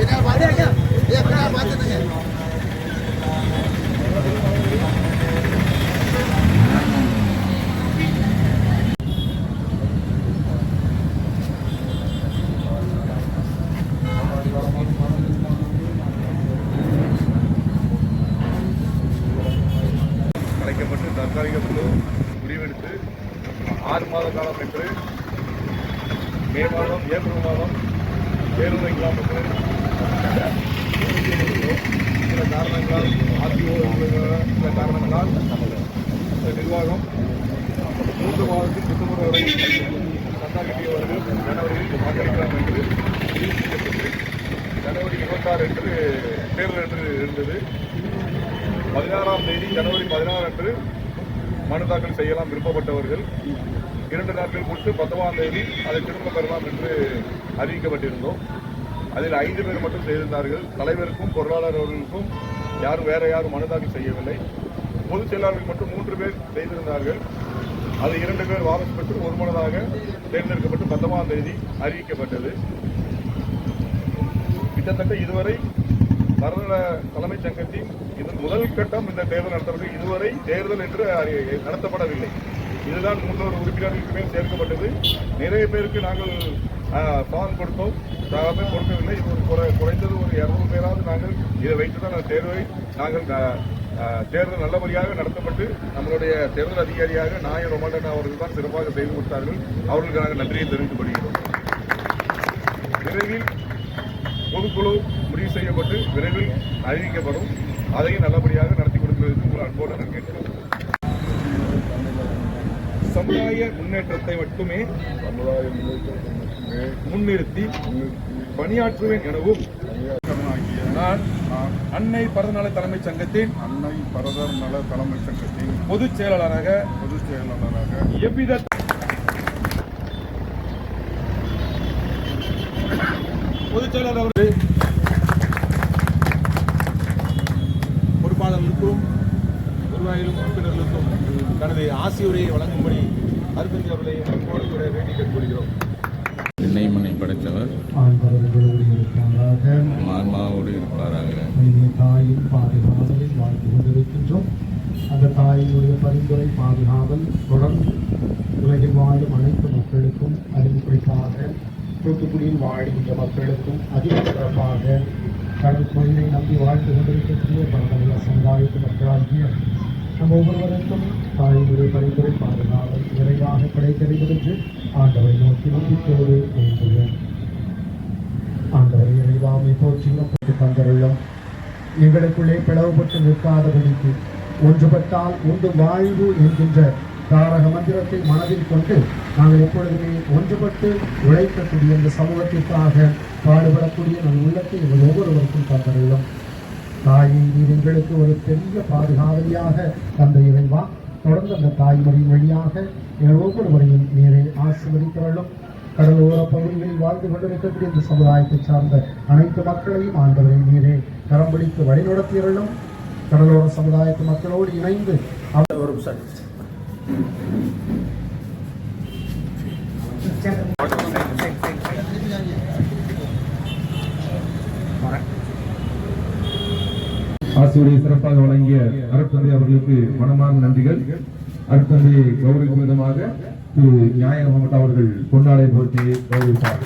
बिना बात बिना बात தற்காலிக குழு முடிவெடுத்து ஆறு மாத காலம் என்று மே மாதம் ஏப்ரல் மாதம் தேர்வு வைக்கலாம் சில காரணங்களால் ஆர்டிஓ சில காரணங்களால் இந்த நிர்வாகம் மூன்று மாதத்தில் டிசம்பர் வரை சந்தா கட்டியவர்கள் ஜனவரியில் வாக்களிக்கலாம் என்று ஜனவரி இருபத்தாறு என்று தேர்தல் என்று இருந்தது. பதினாறாம் தேதி ஜனவரி பதினாறு அன்று மனு தாக்கல் செய்யலாம் விருப்பப்பட்டவர்கள். இரண்டு நாட்கள் கொடுத்து பத்தொன்பதாம் தேதி அதை திரும்ப பெறலாம் என்று அறிவிக்கப்பட்டிருந்தோம். அதில் ஐந்து பேர் மட்டும் செய்திருந்தார்கள். தலைவருக்கும் பொருளாளர் அவர்களுக்கும் யாரும் வேற யாரும் மனு தாக்கல் செய்யவில்லை. பொதுச் செயலாளர்கள் மட்டும் மூன்று பேர் செய்திருந்தார்கள். அது இரண்டு பேர் வாபஸ் பெற்று ஒருமனதாக தேர்ந்தெடுக்கப்பட்டு பத்தொன்பதாம் தேதி அறிவிக்கப்பட்டது. கிட்டத்தட்ட இதுவரை மரண தலைமைச் சங்கத்தின் இது முதல் கட்டம் இந்த தேர்தல் நடத்துவது இதுவரை தேர்தல் என்று நடத்தப்படவில்லை. இதுதான் முன்னோர் உறுப்பினர்களுக்கு மேல் சேர்க்கப்பட்டது. நிறைய பேருக்கு நாங்கள் ஃபார்ம் கொடுத்தோம். தகவல் கொடுக்கவில்லை. இது ஒரு குறை- குறைந்தது ஒரு இரநூறு பேராவது நாங்கள் இதை வைத்து தான் அந்த தேர்வை நாங்கள் தேர்தல் நல்லபடியாக நடத்தப்பட்டு நம்மளுடைய தேர்தல் அதிகாரியாக நாயர் ரொமாண்டனா அவர்கள் தான் சிறப்பாக செய்து கொடுத்தார்கள். அவர்களுக்கு நாங்கள் நன்றியை தெரிவித்துக் கொள்கிறோம். விரைவில் பொதுக்குழு முடிவு செய்யப்பட்டு விரைவில் அறிவிக்கப்படும். அதையும் நல்லபடியாக நடத்தி கொடுக்கிறதுக்கு உங்கள் அன்போடு நான் கேட்கிறேன் சமுதாய முன்னேற்றத்தை மட்டுமே சமுதாய முன்னேற்றத்தை மட்டுமே முன்னிறுத்தி பணியாற்றுவேன் எனவும் நான் அன்னை பரதநாள தலைமைச் சங்கத்தின் அன்னை பரதர் நல தலைமைச் சங்கத்தின் பொதுச் செயலாளராக பொதுச் செயலாளராக எவ்வித பொதுச் செயலாளர் தனது ஆசியுரையை வழங்கும்படி அருந்ததி அவர்களை அன்போடு கூட வேண்டி கேட்டுக்கொள்கிறோம். என்னை மனை படைத்தவர் ஆன்மாவோடு இருப்பாராக. தாயின் பாதுகாவலில் வாழ்ந்து கொண்டிருக்கின்றோம். அந்த தாயினுடைய பரிந்துரை பாதுகாவல் தொடர்ந்து உலகில் வாழும் அனைத்து மக்களுக்கும் அதில் குறிப்பாக தூத்துக்குடியில் வாழ்கின்ற மக்களுக்கும் அதிக சிறப்பாக கடல் கோயிலை நம்பி வாழ்ந்து கொண்டிருக்கக்கூடிய பரதமிழ சமுதாயத்து மக்களாகிய நம் ஒவ்வொருவருக்கும் தாயினுடைய பரிந்துரை பாதுகாவல் நிறைவாக கிடைக்கிறது ஆண்டவை நோக்கி நம்பிக்கையோடு வேண்டுகிறேன் ஆண்டவரை இறைவாமை போற்றி நமக்கு தந்தருள்ளம் எங்களுக்குள்ளே பிளவுபட்டு நிற்காதபடிக்கு ஒன்றுபட்டால் உண்டு வாழ்வு என்கின்ற தாரக மந்திரத்தை மனதில் கொண்டு நாங்கள் எப்பொழுதுமே ஒன்றுபட்டு உழைக்கக்கூடிய இந்த சமூகத்திற்காக பாடுபடக்கூடிய நம் உள்ளத்தை எங்கள் ஒவ்வொருவருக்கும் தந்தருள்ளோம் தாயை நீர் எங்களுக்கு ஒரு பெரிய பாதுகாவலியாக தந்த இறைவா தொடர்ந்து அந்த தாய்மொழியின் வழியாக எங்கள் ஒவ்வொருவரையும் நீரை ஆசிர்வதிக்கிறள்ளும் கடலோர பகுதிகளில் வாழ்ந்து கொண்டிருக்கக்கூடிய இந்த சமுதாயத்தை சார்ந்த அனைத்து மக்களையும் ஆண்டவரை நீரே கரம் பிடித்து வழிநடத்தியறலும் கடலோர சமுதாயத்து மக்களோடு இணைந்து அவர் ஒரு சார் ஆசிரியரை சிறப்பாக வழங்கிய அருட்தந்தை அவர்களுக்கு மனமான நன்றிகள். அருட்தந்தையை கௌரவிக்கும் விதமாக திரு நியாய மாவட்ட அவர்கள் கொண்டாடை போட்டி கௌரவித்தார்.